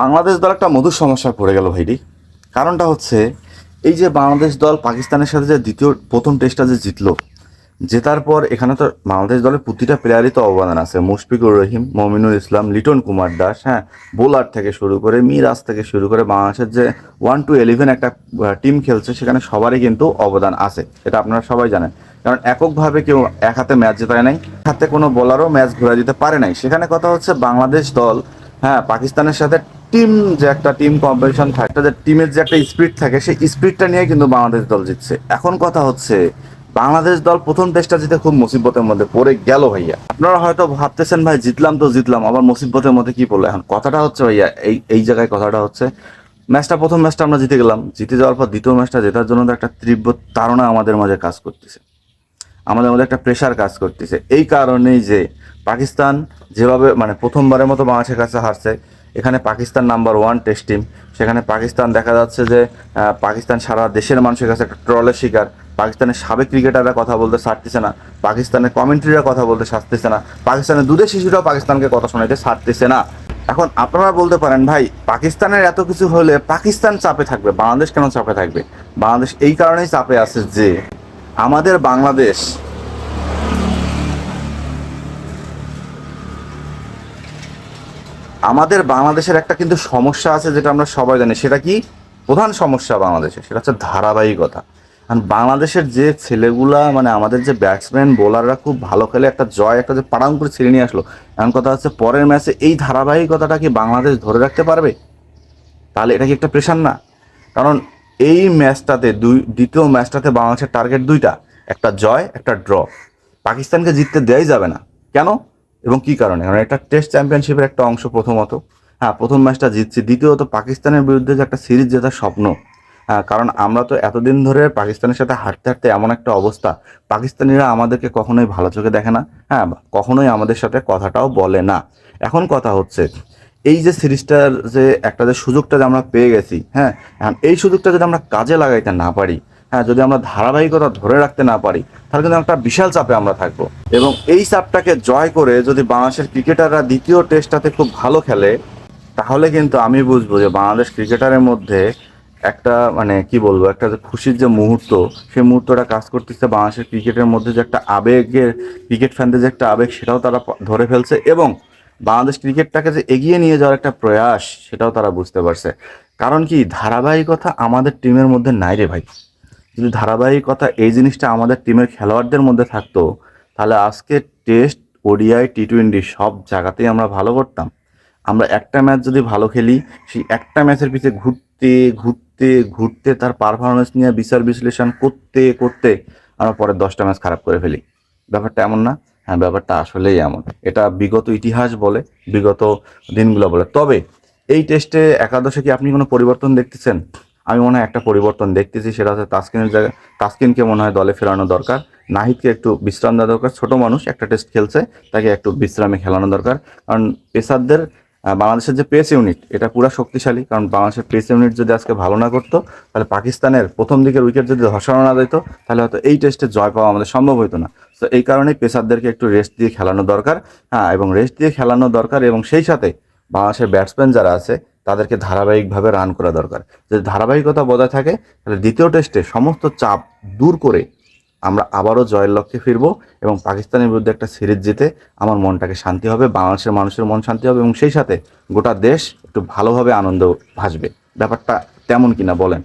বাংলাদেশ দল একটা মধুর সমস্যায় পড়ে গেল ভাইরি কারণটা হচ্ছে, এই যে বাংলাদেশ দল পাকিস্তানের সাথে যে দ্বিতীয়, প্রথম টেস্টটা যে জিতলো, জেতার পর এখানে তো বাংলাদেশ দলের প্রতিটা প্লেয়ারই তো অবদান আছে। মুশফিকুর রহিম, মমিনুল ইসলাম, লিটন কুমার দাস হ্যাঁ বোলার থেকে শুরু করে, মিরাজ থেকে শুরু করে বাংলাদেশের যে ওয়ান টু ইলেভেন একটা টিম খেলছে, সেখানে সবারই কিন্তু অবদান আছে। এটা আপনারা সবাই জানেন। কারণ এককভাবে কেউ এক হাতে ম্যাচ জেতায় নাই হাতে কোনো বোলারও ম্যাচ ঘুরে দিতে পারে নাই। সেখানে কথা হচ্ছে বাংলাদেশ দল হ্যাঁ পাকিস্তানের সাথে টিম যে একটা টিম কম্পিটিশন থাকে যে টিমের যে একটা স্পিরিট থাকে, সেই স্পিরিটটা নিয়ে কিন্তু বাংলাদেশ দল জিতছে। এখন কথা হচ্ছে, বাংলাদেশ দল প্রথম টেস্টটা জিতে খুব মুসিবতের মধ্যে পড়ে গেল ভাইয়া। আপনারা হয়তো ভাবতেছেন, ভাই, জিতলাম তো জিতলাম, আবার মুসিবতের মধ্যে কি পড়ল? এখন কথাটা হচ্ছে ভাইয়া, এই এই জায়গায় কথাটা হচ্ছে, ম্যাচটা, প্রথম ম্যাচটা আমরা জিতে গেলাম। জিতে যাওয়ার পর দ্বিতীয় ম্যাচটা জেতার জন্য তো একটা তীব্র তাড়না আমাদের মাঝে কাজ করতেছে। আমাদের মধ্যে একটা প্রেশার কাজ করতেছে। এই কারণেই যে পাকিস্তান যেভাবে মানে প্রথমবারের মতো বাংলাদেশের কাছে হারছে এখানে Pakistan number one test team. সেখানে পাকিস্তান দেখা যাচ্ছে যে পাকিস্তান সারা দেশের মানুষের কাছে একটা ট্রলের শিকার। পাকিস্তানের সাবেক ক্রিকেটাররা কথা বলতে ছাড়তেছে না। পাকিস্তানের কমেন্ট্রিরা কথা বলতে ছাড়তেছে না। পাকিস্তানের দুধের শিশুরাও পাকিস্তানকে কথা শোনাইতে ছাড়তেছে না। এখন আপনারা বলতে পারেন, ভাই, পাকিস্তানের এত কিছু হলে পাকিস্তান চাপে থাকবে। বাংলাদেশ কেন চাপে থাকবে? বাংলাদেশ এই কারণেই চাপে আছে যে, আমাদের বাংলাদেশ আমাদের বাংলাদেশের একটা কিন্তু সমস্যা আছে যেটা আমরা সবাই জানি, সেটা কি? প্রধান সমস্যা বাংলাদেশের, সেটা হচ্ছে ধারাবাহিকতা। কারণ বাংলাদেশের যে ছেলেগুলা মানে আমাদের যে ব্যাটসম্যান বোলাররা খুব ভালো খেলে একটা জয়, একটা যে পাড়াং করে ছেড়ে নিয়ে আসলো। এমন কথা হচ্ছে পরের ম্যাচে এই ধারাবাহিকতাটা কি বাংলাদেশ ধরে রাখতে পারবে? তাহলে এটা কি একটা প্রেশার না? কারণ এই ম্যাচটাতে দুই, দ্বিতীয় ম্যাচটাতে বাংলাদেশের টার্গেট দুইটা, একটা জয়, একটা ড্র পাকিস্তানকে জিততে দেওয়াই যাবে না। কেন? এবং কি কারণে? কারণ এটা টেস্ট চ্যাম্পিয়নশিপের একটা অংশ প্রথমত। হ্যাঁ প্রথম ম্যাচটা জিতছি। দ্বিতীয়ত পাকিস্তানের বিরুদ্ধে যে একটা সিরিজ জেতার স্বপ্ন। হ্যাঁ কারণ আমরা তো এতদিন ধরে পাকিস্তানের সাথে হাঁটতে হাঁটতে এমন একটা অবস্থা। পাকিস্তানিরা আমাদেরকে কখনোই ভালো চোখে দেখে না। হ্যাঁ কখনোই আমাদের সাথে কথাটাও বলে না। এখন কথা হচ্ছে, এই যে সিরিজটার যে একটা যে সুযোগটা যে আমরা পেয়ে গেছি হ্যাঁ এই সুযোগটা যদি আমরা কাজে লাগাইতে না পারি হ্যাঁ যদি আমরা ধারাবাহিকতা ধরে রাখতে না পারি, তাহলে কিন্তু একটা বিশাল চাপে আমরা থাকব। এবং এই চাপটাকে জয় করে যদি বাংলাদেশের ক্রিকেটাররা দ্বিতীয় টেস্টটাতে খুব ভালো খেলে, তাহলে কিন্তু আমি বুঝব যে বাংলাদেশ ক্রিকেটারের মধ্যে একটা মানে কি বলব, একটা যে খুশির যে মুহূর্ত, সেই মুহূর্তটা কাজ করতেছে বাংলাদেশের ক্রিকেটের মধ্যে যে একটা আবেগের, ক্রিকেট ফ্যানদের যে একটা আবেগ, সেটাও তারা ধরে ফেলছে এবং বাংলাদেশ ক্রিকেটটাকে যে এগিয়ে নিয়ে যাওয়ার একটা প্রয়াস, সেটাও তারা বুঝতে পারছে। কারণ কি, ধারাবাহিকতা আমাদের টিমের মধ্যে নাই রে ভাই। যদি ধারাবাহিকতা এই জিনিসটা আমাদের টিমের খেলোয়াড়দের মধ্যে থাকতো, তাহলে আজকে টেস্ট ওডিআই টি টোয়েন্টি সব জায়গাতেই আমরা ভালো করতাম। আমরা একটা ম্যাচ যদি ভালো খেলি, সেই একটা ম্যাচের পিছিয়ে ঘুরতে ঘুরতে ঘুরতে তার পারফরমেন্স নিয়ে বিচার বিশ্লেষণ করতে করতে আমরা পরের দশটা ম্যাচ খারাপ করে ফেলি। ব্যাপারটা এমন না। হ্যাঁ ব্যাপারটা আসলেই এমন। এটা বিগত ইতিহাস বলে, বিগত দিনগুলো বলে। তবে এই টেস্টে একাদশে কি আপনি কোনো পরিবর্তন দেখতেছেন? আমি মনে হয় একটা পরিবর্তন দেখতেছি, সেটা হচ্ছে তাস্কিনের জায়গায় তাসকিনকে মনে হয় দলে ফেরানো দরকার। নাহিদকে একটু বিশ্রাম দেওয়া দরকার। ছোট মানুষ, একটা টেস্ট খেলছে, তাকে একটু বিশ্রামে খেলানো দরকার। কারণ পেসারদের বাংলাদেশের যে পেস ইউনিট, এটা পুরা শক্তিশালী। কারণ বাংলাদেশের পেস ইউনিট যদি আজকে ভালো না করতো, তাহলে পাকিস্তানের প্রথম দিকের উইকেট যদি ধসানো না দিত, তাহলে হয়তো এই টেস্টে জয় পাওয়া আমাদের সম্ভব হতো না। তো এই কারণেই পেসারদেরকে একটু রেস্ট দিয়ে খেলানো দরকার। হ্যাঁ এবং রেস্ট দিয়ে খেলানো দরকার। এবং সেই সাথে বাংলাদেশের ব্যাটসম্যান যারা আছে তাদেরকে ধারাবাহিকভাবে রান করা দরকার। যদি ধারাবাহিকতা বজায় থাকে, তাহলে দ্বিতীয় টেস্টে সমস্ত চাপ দূর করে আমরা আবারও জয়ের লক্ষ্যে ফিরব এবং পাকিস্তানের বিরুদ্ধে একটা সিরিজ জিতে আমার মনটাকে শান্তি হবে, বাংলাদেশের মানুষের মন শান্তি হবে এবং সেই সাথে গোটা দেশ একটু ভালোভাবে আনন্দ ভাসবে। ব্যাপারটা তেমন কিনা বলেন।